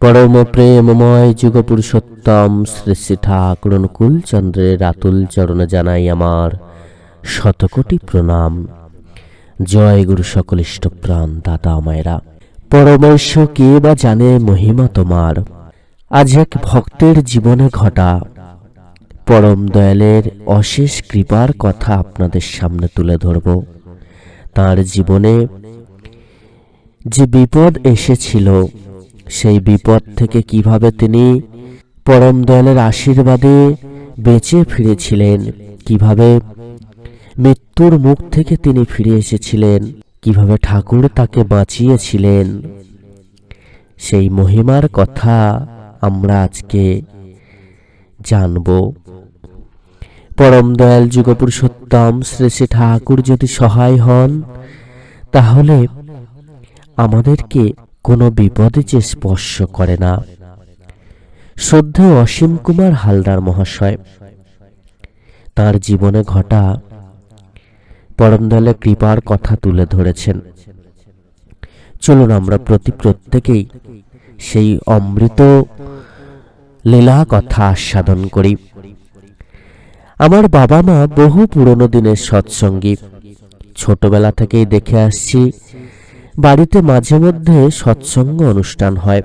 পরম প্রেমময় যুগ পুরুষোত্তম শ্রী শ্রী ঠাকুর অনুকূল চন্দ্রের আতুল চরণে জানাই আমার শতকোটি প্রণাম। জয় গুরু সকল ইষ্টপ্রাণ দাদা মায়েরা। পরমেশ কে বা জানে মহিমা তোমার? আজ এক ভক্তের জীবনে ঘটা। পরম দয়ালের অশেষ কৃপার কথা আপনাদের সামনে তুলে ধরব। তার জীবনে যে বিপদ এসেছিল সেই বিপদ থেকে কীভাবে তিনি পরম দয়ালের আশীর্বাদে বেঁচে ফিরেছিলেন? কীভাবে মৃত্যুর মুখ থেকে তিনি ফিরে এসেছিলেন? কীভাবে ঠাকুর তাকে বাঁচিয়েছিলেন? সেই মহিমার কথা আমরা আজকে জানব। পরম দয়াল যুগপুরুষোত্তম শ্রী শ্রী ঠাকুর যদি সহায় হন, তাহলে আমাদেরকে কোনো বিপদে যে স্পর্শ করে না। শ্রদ্ধেয় অসীম কুমার হালদার মহাশয়, তার জীবনে ঘটা পরমদলে কৃপার কথা তুলে ধরেছেন। চলুন আমরা প্রতি প্রত্যেকেই সেই অমৃত লীলা কথা আস্বাদন করি। আমার বাবা মা বহু পুরনো দিনের সৎসঙ্গী। ছোটবেলা থেকেই দেখে আসছি বাড়িতে মাঝে মধ্যে সৎসঙ্গ অনুষ্ঠান হয়।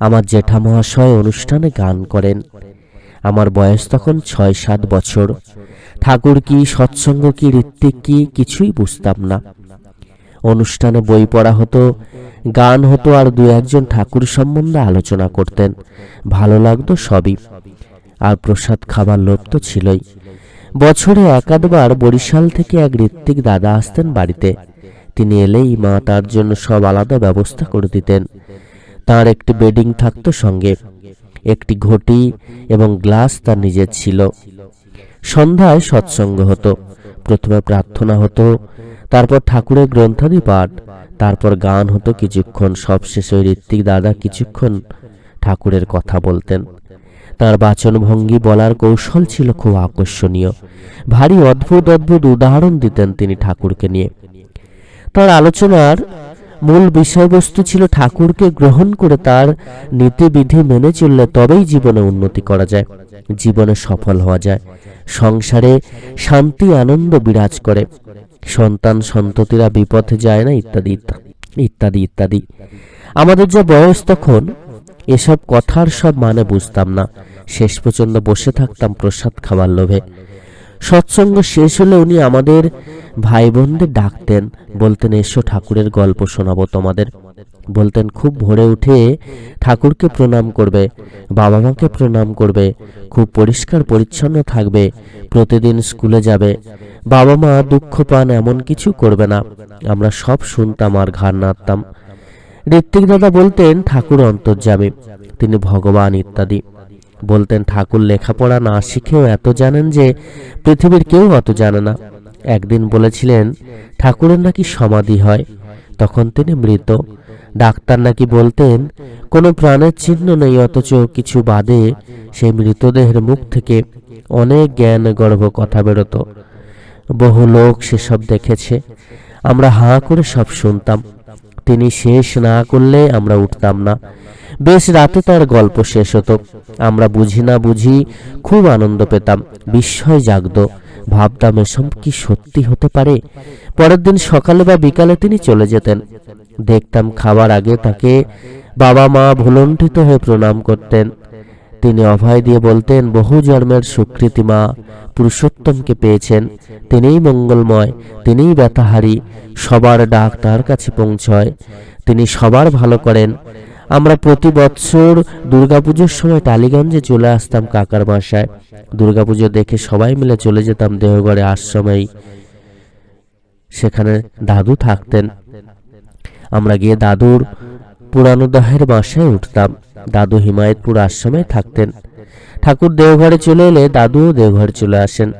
আমার জেঠা মহাশয় অনুষ্ঠানে গান করেন। আমার বয়স তখন ছয় সাত বছর। ঠাকুর কি, সৎসঙ্গ কি, ঋত্বিক কি, কিছুই বুঝতাম না। অনুষ্ঠানে বই পড়া হতো, গান হতো আর দু একজন ঠাকুর সম্বন্ধে আলোচনা করতেন। ভালো লাগতো সবই। আর প্রসাদ খাবার লোভ তো ছিলই। বছরে একাধবার বরিশাল থেকে এক ঋত্বিক দাদা আসতেন বাড়িতে। তিনি এলেই মা তার জন্য সব আলাদা ব্যবস্থা করে দিতেন। তার একটি বেডিং থাকতো সঙ্গে। একটি ঘটি এবং গ্লাস তার নিজের ছিল। সন্ধ্যায় সৎসঙ্গ হতো। প্রথমে প্রার্থনা হতো, তারপর ঠাকুরের গ্রন্থাদি পাঠ তারপর গান হতো কিছুক্ষণ, সবশেষে ওই ঋত্বিক দাদা কিছুক্ষণ ঠাকুরের কথা বলতেন। তার বাচনভঙ্গি বলার কৌশল ছিল খুব আকর্ষণীয়। ভারী অদ্ভুত অদ্ভুত উদাহরণ দিতেন তিনি ঠাকুরকে নিয়ে। তার আলোচনার মূল বিষয়বস্তু ছিল ঠাকুরকে গ্রহণ করে তার নীতিবিধি মেনে চললে তবেই জীবনে উন্নতি করা যায়, জীবনে সফল হওয়া যায়, সংসারে শান্তি, আনন্দ বিরাজ করে, সন্তান সন্ততিরা বিপথে যায় না, ইত্যাদি ইত্যাদি ইত্যাদি। আমাদের যা বয়স তখন, এসব কথার সব মানে বুঝতাম না। শেষ পর্যন্ত বসে থাকতাম প্রসাদ খাবার লোভে। সৎসঙ্গ শেষ হলে উনি আমাদের ভাই বোনদের ডাকতেন, বলতেন, এসো ঠাকুরের গল্প শোনাবো তোমাদের। বলতেন, খুব ভোরে উঠে ঠাকুরকে প্রণাম করবে বাবা মাকে প্রণাম করবে, খুব পরিষ্কার পরিচ্ছন্ন থাকবে, প্রতিদিন স্কুলে যাবে। বাবা মা দুঃখ পান, এমন কিছু করবে না। আমরা সব শুনতাম আর ঘাড় নাড়তাম। ঋত্বিক দাদা বলতেন, ঠাকুর অন্তর্যামী, তিনি ভগবান ইত্যাদি। বলতেন, ঠাকুর লেখাপড়া না শিখেও এত জানেন যে পৃথিবীর কেউ অত জানে না। একদিন বলেছিলেন, ঠাকুরের নাকি সমাধি হয়? তখন তিনি মৃত। ডাক্তার নাকি বলতেন, কোনো প্রাণের চিহ্ন নেই, অথচ কিছু বাদে সেই মৃতদেহের মুখ থেকে অনেক জ্ঞান গর্ভ কথা বেরোতো। বহু লোক সেসব দেখেছে। আমরা হাঁ করে সব শুনতাম। তিনি শেষ না করলে আমরা উঠতাম না। বেশ রাতে তার গল্প শেষ হতো। আমরা বুঝি না বুঝি খুব আনন্দ পেতাম। বিস্ময় জাগত। ভাবতাম, এসব কি সত্যি হতে পারে? পরের দিন সকালে বা বিকালে তিনি চলে যেতেন। দেখতাম খাবার আগে তাকে বাবা মা ভুলণ্ঠিত হয়ে প্রণাম করতেন। তিনি অভয় দিয়ে বলতেন, বহু জন্মের সুকৃতি মা, পুরুষোত্তমকে পেয়েছেন। তিনিই মঙ্গলময়, তিনিই ব্যথাহারী। সবার ডাক তার কাছে পৌঁছয়। তিনি সবার ভালো করেন। আমরা প্রতি বৎসর দুর্গাপুজোর সময় টালিগঞ্জে চলে আসতাম কাকার বাসায়। দুর্গাপুজো দেখে সবাই মিলে চলে যেতাম দেহগড়ে আশ্রমেই। সেখানে দাদু থাকতেন। আমরা গিয়ে দাদুর পুরানো দাহের বাসায় উঠতাম। দাদু হিমায়তপুর আশ্রমে থাকতেন। ঠাকুর দেওঘরে চলে এলে দাদুও দেওঘরে চলে আসেন।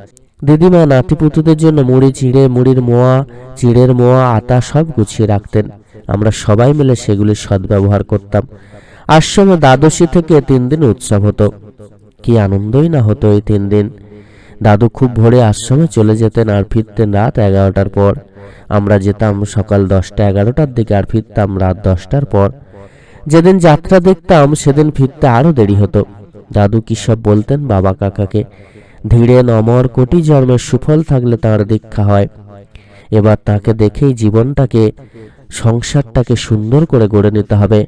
দিদিমা নাতিপুতুদের জন্য মুড়ি চিড়ে মুড়ির মোয়া, চিড়ের মোয়া, আটা সব গুছিয়ে রাখতেন। আমরা সবাই মিলে সেগুলির সদ্ব্যবহার করতাম। আশ্রমে দ্বাদশী থেকে তিন দিন উৎসব হতো। কি আনন্দই না হতো এই তিন দিন। দাদু খুব ভোরে আশ্রমে চলে যেতেন আর ফিরতেন রাত এগারোটার পর। আমরা যেতাম সকাল দশটা এগারোটার দিকে আর ফিরতাম রাত দশটার পর। যেদিন যাত্রা দেখতাম, সেদিন ফিরতে আরও দেরি হতো। দাদু কি সব বলতেন বাবা কাকাকে? ধীরে নমর কোটি জন্মের সুফল থাকলে তার দীক্ষা হয়। এবার তাকে দেখেই জীবনটাকে, সংসারটাকে সুন্দর করে গড়ে নিতে হবে।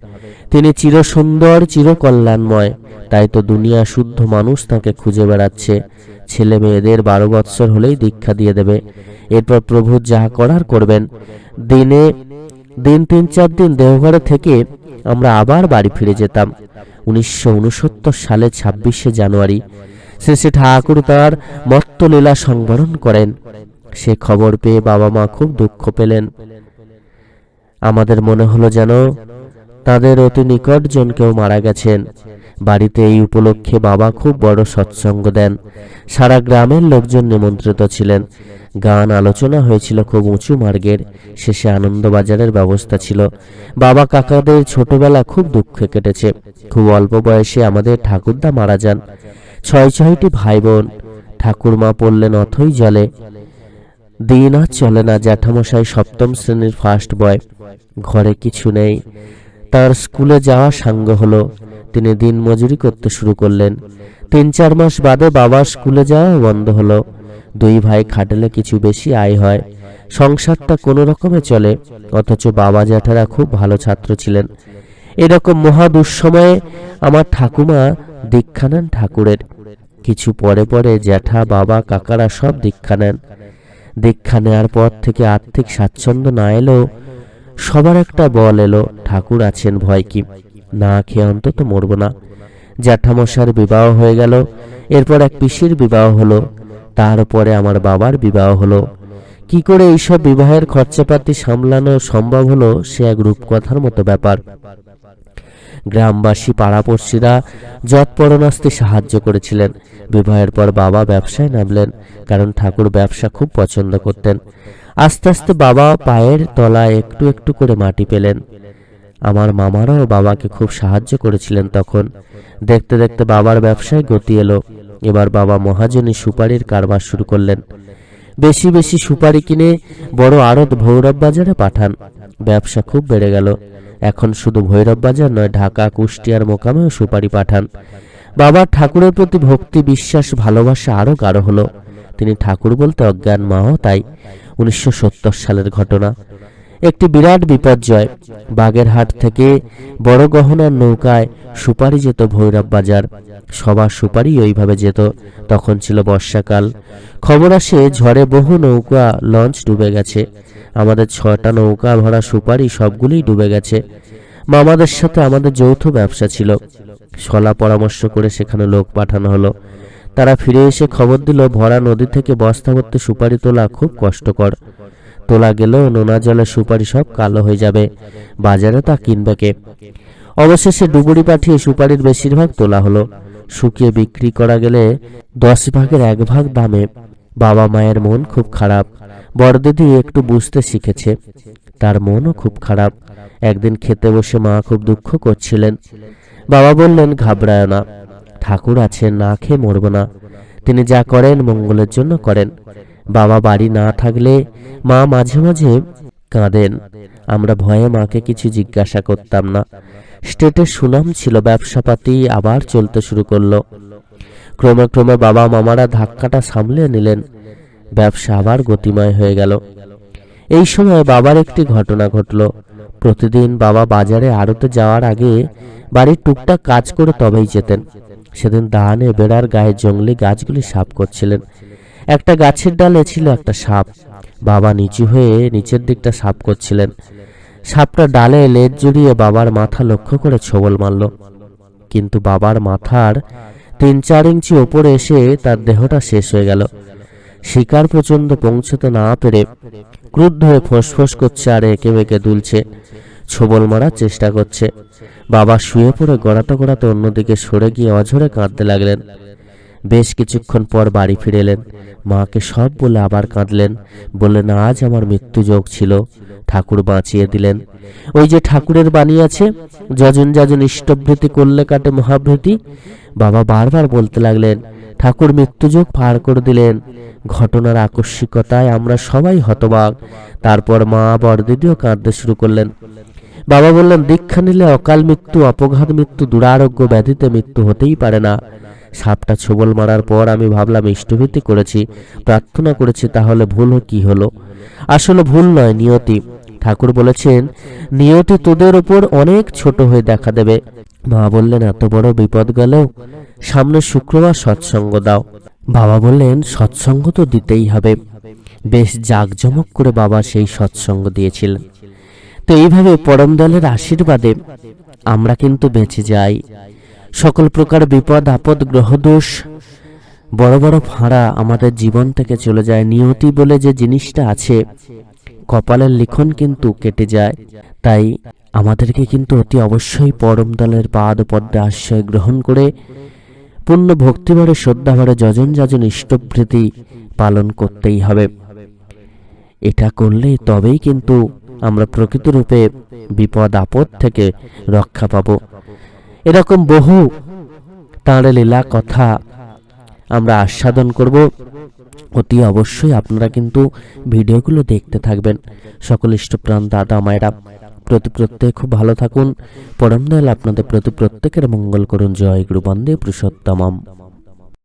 তিনি চির সুন্দর চির কল্যাণময় তাই তো দুনিয়া শুদ্ধ মানুষ তাকে খুঁজে বেড়াচ্ছে। ছেলে মেয়েদের বারো বৎসর হলেই দীক্ষা দিয়ে দেবে। এরপর প্রভু যা করার করবেন। দিনে, দিন তিন চার দিন দেওঘরে থেকে আমরা আবার বাড়ি ফিরে যেতাম। উনিশশো উনসত্তর সালে ছাব্বিশে জানুয়ারি। শ্রী ঠাকুর তার মত্তলীলা সংবরণ করেন। সে খবর পেয়ে বাবা মা খুব দুঃখ পেলেন। আমাদের মনে হলো যেন তাদের অতি নিকটজন কেউ মারা গেছেন। বাড়িতে এই উপলক্ষে বাবা খুব বড় সৎসঙ্গ দেন। সারা গ্রামের লোকজন নিমন্ত্রিত ছিলেন। গান আলোচনা হয়েছিল খুব উঁচু মার্গের। শেষে আনন্দবাজারের ব্যবস্থা ছিল। বাবা কাকাদের ছোটবেলা খুব দুঃখে কেটেছে। খুব অল্প বয়সে আমাদের ঠাকুরদা মারা যান। ছয় ছয়টি ভাই বোন ঠাকুরমা পড়লেন অথই জলে। দিন আর চলে না জ্যাঠামশাই সপ্তম শ্রেণির ফার্স্ট বয় ঘরে কিছু নেই। তার স্কুলে যাওয়া সাঙ্গ হলো। তিনি দিন মজুরি করতে শুরু করলেন। তিন চার মাস বাদে বাবার স্কুলে যাওয়া বন্ধ হলো। দুই ভাই খাটলে কিছু বেশি আয় হয়। সংসারটা কোনো রকমে চলে। অথচ বাবা জ্যাঠারা খুব ভালো ছাত্র ছিলেন। এরকম মহা দুঃসময়ে আমার ঠাকুমা দীক্ষা নেন ঠাকুরের। কিছু পরে পরে জ্যাঠা, বাবা, কাকারা সব দীক্ষা নেন। দীক্ষা নেওয়ার পর থেকে আর্থিক স্বাচ্ছন্দ্য না এলেও সবার একটা বল এলো, ঠাকুর আছেন ভয় কি? না খেয়ে অন্তত মরব না। জ্যাঠামশার বিবাহ হয়ে গেল, এরপর এক পিসির বিবাহ হলো, তারপরে আমার বাবার বিবাহ হলো। কি করে এইসব বিবাহের খরচাপাতি সামলানো সম্ভব হলো, সে এক রূপকথার মতো ব্যাপার। গ্রামবাসী, পাড়াপড়শিরা যৎপরণাস্তে সাহায্য করেছিলেন। বিবাহের পর বাবা ব্যবসায় নামলেন, কারণ ঠাকুর ব্যবসা খুব পছন্দ করতেন। আস্তে আস্তে বাবা পায়ের তলায় একটু একটু করে মাটি পেলেন। আমার মামারাও বাবাকে খুব সাহায্য করেছিলেন তখন। দেখতে দেখতে বাবার ব্যবসায় গতি এলো। এবার বাবা মহাজনী সুপারির কারবার শুরু করলেন। বেশি বেশি সুপারি কিনে বড় আড়ত ভৈরব বাজারে পাঠান। ব্যবসা খুব বেড়ে গেল। এখন শুধু ভৈরব বাজার নয়, ঢাকা, কুষ্টিয়ার মোকামেও সুপারি পাঠান। বাবার ঠাকুরের প্রতি ভক্তি, বিশ্বাস, ভালোবাসা আরও গাঢ় হলো। তিনি ঠাকুর বলতে অজ্ঞান, মাও তাই। উনিশশো সত্তর সালের ঘটনা। একটি বিরাট বিপর্যয়। বাগেরহাট থেকে বড় গহনার নৌকায় সুপারি যেত ভৈরব বাজার। সবার সুপারি ওইভাবে যেত। তখন ছিল বর্ষাকাল। খবর আসে, ঝড়ে বহু নৌকা লঞ্চ ডুবে গেছে। আমাদের ছটা নৌকা ভরা সুপারি সবগুলোই ডুবে গেছে। মামাদের সাথে আমাদের যৌথ ব্যবসা ছিল। সলা পরামর্শ করে সেখানে লোক পাঠানো হলো। তারা ফিরে এসে খবর দিল, ভরা নদী থেকে বস্তা ভর্তি সুপারি তোলা খুব কষ্টকর। তোলা গেলেও নোনা জলে সুপারি সব কালো হয়ে যাবে। বাজারে তা কিনবে কে? অবশেষে ডুবুরি পাঠিয়ে সুপারির বেশিরভাগ তোলা হলো। শুকিয়ে বিক্রি করা গেলে দশ ভাগের এক ভাগ দামে। বাবা মায়ের মন খুব খারাপ। বড়দিদি একটু বুঝতে শিখেছে। তার মনও খুব খারাপ। একদিন খেতে বসে মা খুব দুঃখ করছিলেন। বাবা বললেন, ঘাবড়ায় না। ঠাকুর আছেন না খেয়ে মরব না। তিনি যা করেন মঙ্গলের জন্য করেন। বাবা বাড়ি না থাকলে মা মাঝে মাঝে কাঁদেন। আমরা ভয়ে মাকে কিছু জিজ্ঞাসা করতাম না। স্টেটের সুনাম ছিল, ব্যবসাপাতি আবার চলতে শুরু করল। ক্রমে ক্রমে বাবা মামারা ধাক্কাটা সামলে নিলেন। ব্যবসা আবার গতিময় হয়ে গেল। এই সময় বাবার একটি ঘটনা ঘটল। প্রতিদিন বাবা বাজারে আড়তে যাওয়ার আগে বাড়ির টুকটাক কাজ করে তবেই যেতেন। সেদিন দাহানে বেড়ার গায়ে জঙ্গলি গাছগুলি সাফ করছিলেন। একটা গাছের ডালে ছিল একটা সাপ। বাবা নিচু হয়ে নিচের দিকটা সাপ করছিলেন। সাপটা ডালে লেজ জড়িয়ে বাবার মাথা লক্ষ্য করে ছবল মারল। কিন্তু বাবার মাথার তিন চার ইঞ্চি ওপরে এসে তার দেহটা শেষ হয়ে গেল। শিকার পর্যন্ত পৌঁছতে না পেরে ক্রুদ্ধ হয়ে ফোঁস করছে আর একে বেঁকে দুলছে। ছবল মারার চেষ্টা করছে। বাবা শুয়ে পড়ে গড়াতে গড়াতে অন্যদিকে সরে গিয়ে অঝরে কাঁদতে লাগলেন। বেশ কিছুক্ষণ পর বাড়ি ফিরে এলেন। মাকে সব বলে আবার কাঁদলেন। বললেন, আজ আমার মৃত্যু যোগ ছিল। ঠাকুর বাঁচিয়ে দিলেন। ওই যে ঠাকুরের বাণী আছে, যজন যজন ইষ্টভৃতি করলে কাটে মহাভৃতি। বাবা বারবার বলতে লাগলেন, ঠাকুর মৃত্যুযোগ পার করে দিলেন। ঘটনার আকস্মিকতায় আমরা সবাই হতবাক। তারপর মা বরদিদিও কাঁদতে শুরু করলেন। বাবা বললেন, দীক্ষা নিলে অকাল মৃত্যু, অপঘাত মৃত্যু, দুরারোগ্য ব্যাধিতে মৃত্যু হতেই পারে না। সাপটা ছোবল মারার পর আমি ভাবলাম ইষ্টভীতি করেছি, প্রার্থনা করেছি, তাহলে ভুল কি হলো? আসলে ভুল নয়, নিয়তি। ঠাকুর বলেছেন, নিয়তি তোদের ওপর অনেক ছোট হয়ে দেখা দেবে। মা বললেন, এত বড় বিপদ গেলেও সামনে শুক্রবার সৎসঙ্গ দাও। বাবা বললেন, সৎসঙ্গ তো দিতেই হবে। বেশ জাঁকজমক করে বাবা সেই সৎসঙ্গ দিয়েছিলেন। তো এইভাবে পরম দলের আশীর্বাদে আমরা কিন্তু বেঁচে যাই। সকল প্রকার বিপদ, আপদ গ্রহদোষ বড় বড় ফাঁড়া আমাদের জীবন থেকে চলে যায়। নিয়তি বলে যে জিনিসটা আছে, কপালের লিখন কিন্তু কেটে যায়। তাই আমাদেরকে কিন্তু অতি অবশ্যই পরম দলের পাদ পদ্মে আশ্রয় গ্রহণ করে পূর্ণ ভক্তিভরে শ্রদ্ধাভরে যজন যাজন ইষ্টভৃতি পালন করতেই হবে। এটা করলে তবেই কিন্তু আমরা প্রকৃত রূপে বিপদ, আপদ থেকে রক্ষা পাব। এরকম বহু তাঁর লীলা কথা আমরা আস্বাদন করব। অতি অবশ্যই আপনারা কিন্তু ভিডিওগুলো দেখতে থাকবেন। সকল ইষ্টপ্রাণ দাদা মায়েরা, প্রতি প্রত্যেক খুব ভালো থাকুন। পরম দয়াল আপনাদের প্রতি প্রত্যেকের মঙ্গল করুন। জয় গুরু বন্দে পুরুষোত্তমম।